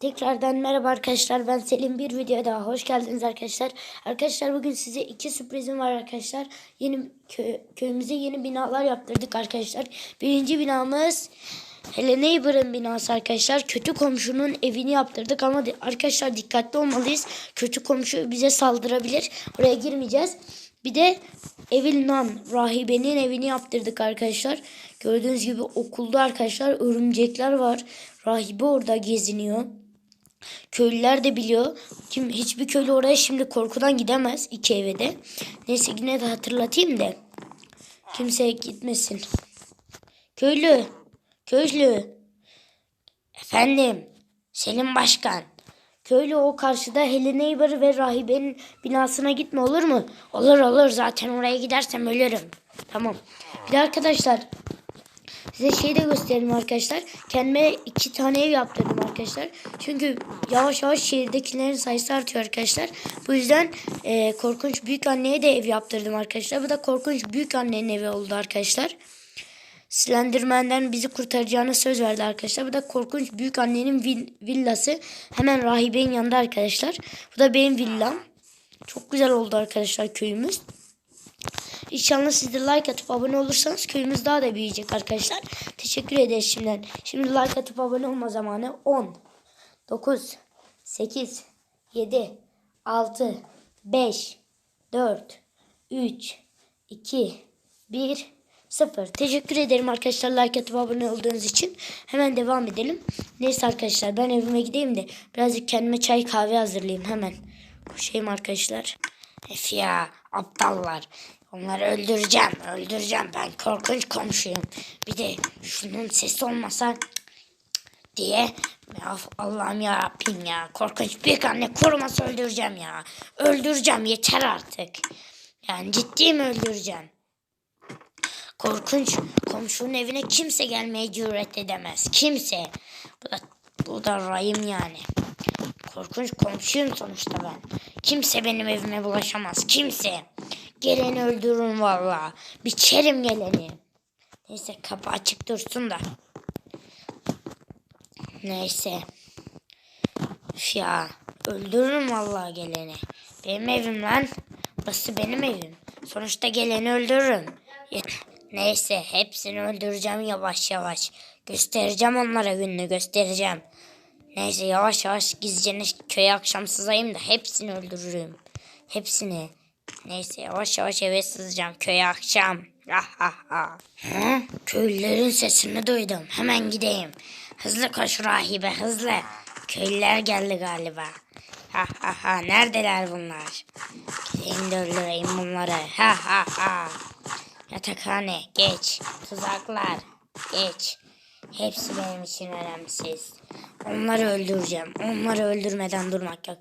Tekrardan merhaba arkadaşlar ben Selim bir videoya daha hoş geldiniz arkadaşlar. Arkadaşlar bugün size iki sürprizim var arkadaşlar. Yeni kö köyümüze yeni binalar yaptırdık arkadaşlar. Birinci binamız Hele Neighbor'ın binası arkadaşlar. Kötü komşunun evini yaptırdık ama arkadaşlar dikkatli olmalıyız. Kötü komşu bize saldırabilir. Oraya girmeyeceğiz. Bir de Evil Nun rahibenin evini yaptırdık arkadaşlar. Gördüğünüz gibi okulda arkadaşlar örümcekler var. Rahibe orada geziniyor. Köylüler de biliyor. Kim hiçbir köylü oraya şimdi korkudan gidemez iki eve de. Neyse yine de hatırlatayım da. Kimse gitmesin. Köylü. Köylü. Efendim. Selim Başkan. Köylü o karşıda Helen Neighbor ve rahibenin binasına gitme olur mu? Olur olur zaten oraya gidersem ölürüm. Tamam. Bir de arkadaşlar Size şey de göstereyim arkadaşlar. Kendime iki tane ev yaptırdım arkadaşlar. Çünkü yavaş yavaş şehirdekilerin sayısı artıyor arkadaşlar. Bu yüzden e, korkunç büyük anneye de ev yaptırdım arkadaşlar. Bu da korkunç büyük annenin evi oldu arkadaşlar. Slenderman'den bizi kurtaracağına söz verdi arkadaşlar. Bu da korkunç büyük annenin vil- villası. Hemen rahibenin yanında arkadaşlar. Bu da benim villam. Çok güzel oldu arkadaşlar köyümüz. İnşallah siz de like atıp abone olursanız köyümüz daha da büyüyecek arkadaşlar. Teşekkür ederiz şimdiden. Şimdi like atıp abone olma zamanı 10, 9, 8, 7, 6, 5, 4, 3, 2, 1, 0. Teşekkür ederim arkadaşlar like atıp abone olduğunuz için. Hemen devam edelim. Neyse arkadaşlar ben evime gideyim de birazcık kendime çay kahve hazırlayayım hemen. Koşayım arkadaşlar. Ef ya aptallar. Onları öldüreceğim, öldüreceğim. Ben korkunç komşuyum. Bir de şunun sesi olmasa diye Allah'ım ya Rabbim ya korkunç büyük anne koruması öldüreceğim ya. Öldüreceğim yeter artık. Yani ciddiyim öldüreceğim. Korkunç komşunun evine kimse gelmeye cüret edemez. Kimse. Bu da, bu da rayım yani. Korkunç komşuyum sonuçta ben. Kimse benim evime bulaşamaz. Kimse. Geleni öldürürüm valla. Biçerim geleni. Neyse kapı açık dursun da. Neyse. Üf ya. Öldürürüm valla geleni. Benim evim lan. Burası benim evim. Sonuçta geleni öldürürüm. Neyse hepsini öldüreceğim yavaş yavaş. Göstereceğim onlara gününü göstereceğim. Neyse yavaş yavaş gizlice köye akşam sızayım da hepsini öldürürüm. Hepsini. Neyse yavaş yavaş eve sızacağım köye akşam. Ha? Köylülerin sesini duydum. Hemen gideyim. Hızlı koş rahibe hızlı. Köylüler geldi galiba. Ha ha ha. Neredeler bunlar? Gideyim de öldüreyim bunları. Ha ha ha. Yatakhane geç. Tuzaklar geç. Hepsi benim için önemsiz. Onları öldüreceğim. Onları öldürmeden durmak yok.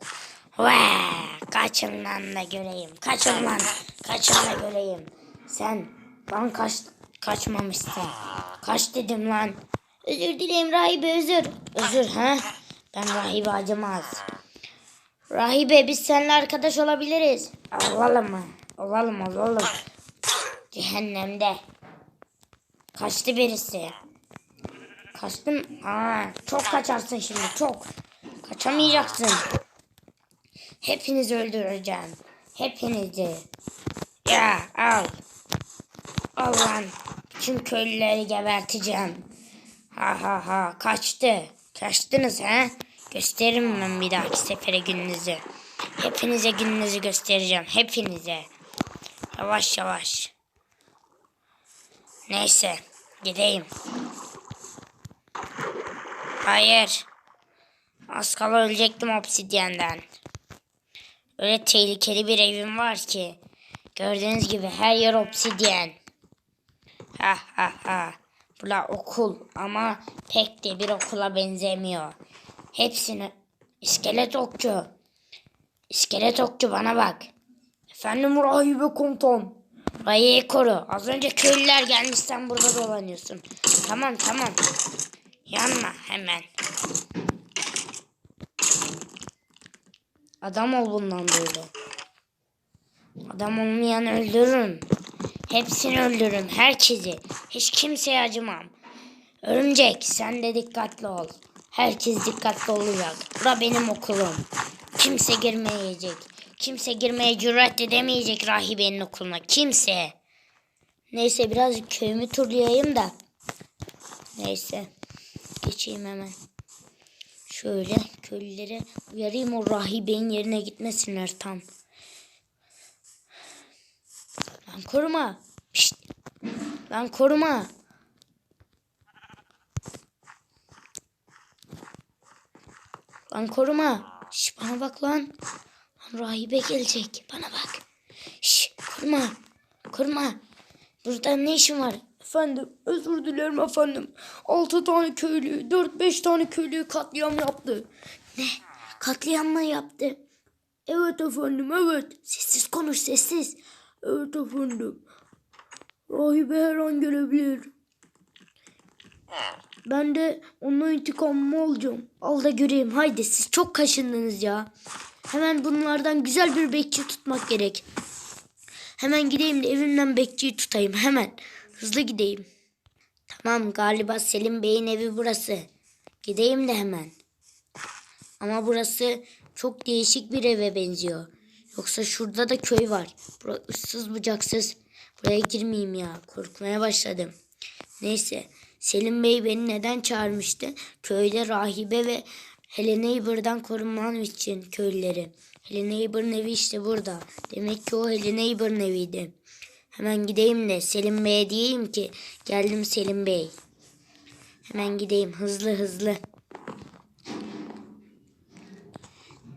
Vaa! Kaçın lan da göreyim. Kaçın lan. Kaçın da göreyim. Sen lan kaç kaçmamışsın. Kaç dedim lan. Özür dilerim rahibe özür. Özür ha? Ben rahibe acımaz. Rahibe biz seninle arkadaş olabiliriz. Olalım mı? Olalım olalım. Cehennemde. Kaçtı birisi. Kaçtın. Aa, çok kaçarsın şimdi çok. Kaçamayacaksın. Hepinizi öldüreceğim. Hepinizi. Ya al. Al lan. Tüm köylüleri geberteceğim. Ha ha ha kaçtı. Kaçtınız ha? Gösteririm ben bir dahaki sefere gününüzü. Hepinize gününüzü göstereceğim. Hepinize. Yavaş yavaş. Neyse. Gideyim. Hayır. Az kala ölecektim obsidyenden. Öyle tehlikeli bir evim var ki. Gördüğünüz gibi her yer obsidyen. Ha ha ha. Bula okul ama pek de bir okula benzemiyor. Hepsini iskelet okçu. İskelet okçu bana bak. Efendim rahibe komutan. Rayı koru. Az önce köylüler gelmiş sen burada dolanıyorsun. Tamam tamam. Yanma hemen. Adam ol bundan böyle. Adam olmayan öldürürüm. Hepsini öldürürüm. Herkesi. Hiç kimseye acımam. Örümcek sen de dikkatli ol. Herkes dikkatli olacak. Bura benim okulum. Kimse girmeyecek. Kimse girmeye cüret edemeyecek rahibenin okuluna. Kimse. Neyse biraz köyümü turlayayım da. Neyse. Geçeyim hemen. Şöyle köylülere uyarayım o rahibenin yerine gitmesinler tam. Lan koruma. Pişt. Lan koruma. Lan koruma. Şş, bana bak lan. Lan rahibe gelecek. Bana bak. Şş, koruma. Koruma. Burada ne işin var? Efendim özür dilerim efendim. 6 tane köylü, 4-5 tane köylü katliam yaptı. Ne? Katliam mı yaptı? Evet efendim evet. Sessiz konuş sessiz. Evet efendim. Rahibe her an gelebilir. Ben de onun intikamımı alacağım. Al da göreyim. Haydi siz çok kaşındınız ya. Hemen bunlardan güzel bir bekçi tutmak gerek. Hemen gideyim de evimden bekçiyi tutayım. Hemen. Hızlı gideyim. Tamam galiba Selim Bey'in evi burası. Gideyim de hemen. Ama burası çok değişik bir eve benziyor. Yoksa şurada da köy var. Burası ıssız bucaksız. Buraya girmeyeyim ya. Korkmaya başladım. Neyse. Selim Bey beni neden çağırmıştı? Köyde rahibe ve Helen Neighbor'dan korunmam için köylüleri. Helen Neighbor'ın evi işte burada. Demek ki o Helen Neighbor'ın eviydi. Hemen gideyim de Selim Bey'e diyeyim ki geldim Selim Bey. Hemen gideyim hızlı hızlı.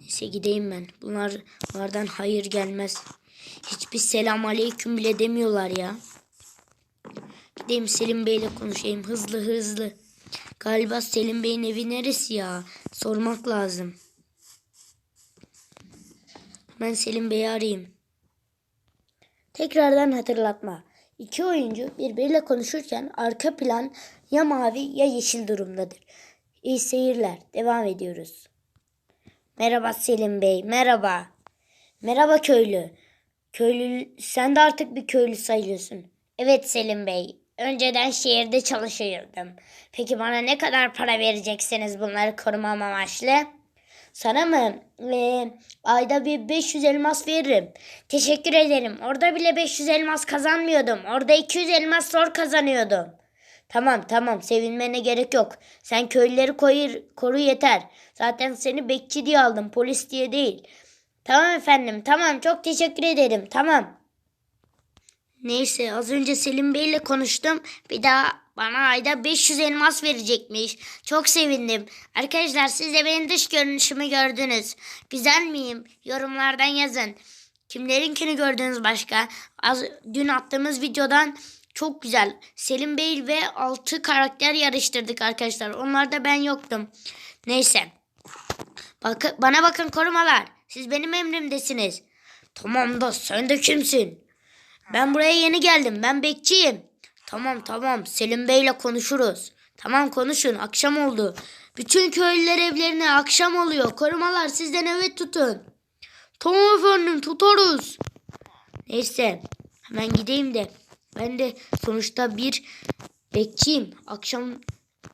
Neyse gideyim ben. Bunlar, bunlardan hayır gelmez. Hiçbir selam aleyküm bile demiyorlar ya. Gideyim Selim Bey'le konuşayım hızlı hızlı. Galiba Selim Bey'in evi neresi ya? Sormak lazım. Ben Selim Bey'i arayayım. Tekrardan hatırlatma. İki oyuncu birbiriyle konuşurken arka plan ya mavi ya yeşil durumdadır. İyi seyirler. Devam ediyoruz. Merhaba Selim Bey. Merhaba. Merhaba köylü. Köylü sen de artık bir köylü sayılıyorsun. Evet Selim Bey. Önceden şehirde çalışıyordum. Peki bana ne kadar para vereceksiniz bunları korumam amaçlı? Sana mı? Ee, ayda bir 500 elmas veririm. Teşekkür ederim. Orada bile 500 elmas kazanmıyordum. Orada 200 elmas zor kazanıyordum. Tamam tamam sevinmene gerek yok. Sen köylüleri koyur, koru yeter. Zaten seni bekçi diye aldım polis diye değil. Tamam efendim tamam çok teşekkür ederim tamam. Neyse az önce Selim Bey ile konuştum. Bir daha bana ayda 500 elmas verecekmiş. Çok sevindim. Arkadaşlar siz de benim dış görünüşümü gördünüz. Güzel miyim? Yorumlardan yazın. Kimlerinkini gördünüz başka? Az, dün attığımız videodan çok güzel. Selim Bey ve 6 karakter yarıştırdık arkadaşlar. Onlarda ben yoktum. Neyse. Bak, bana bakın korumalar. Siz benim emrimdesiniz. Tamam da sen de kimsin? Ben buraya yeni geldim. Ben bekçiyim. Tamam tamam. Selim Bey'le konuşuruz. Tamam konuşun. Akşam oldu. Bütün köylüler evlerine akşam oluyor. Korumalar sizden evet tutun. Tamam efendim tutarız. Neyse. Hemen gideyim de. Ben de sonuçta bir bekçiyim. Akşam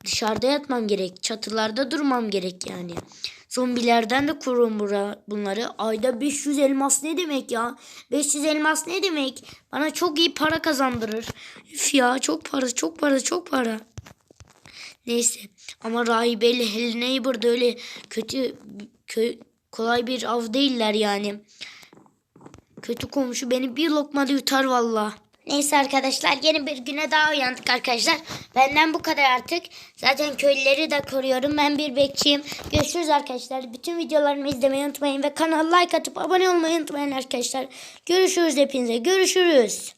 dışarıda yatmam gerek. Çatılarda durmam gerek yani. Zombilerden de korun bura, bunları. Ayda 500 elmas ne demek ya? 500 elmas ne demek? Bana çok iyi para kazandırır. Üf ya çok para çok para çok para. Neyse ama Rahibe ile Helen Neighbor da öyle kötü kö, kolay bir av değiller yani. Kötü komşu beni bir lokmada yutar valla. Neyse arkadaşlar yeni bir güne daha uyandık arkadaşlar. Benden bu kadar artık. Zaten köylüleri de koruyorum. Ben bir bekçiyim. Görüşürüz arkadaşlar. Bütün videolarımı izlemeyi unutmayın ve kanala like atıp abone olmayı unutmayın arkadaşlar. Görüşürüz hepinize. Görüşürüz.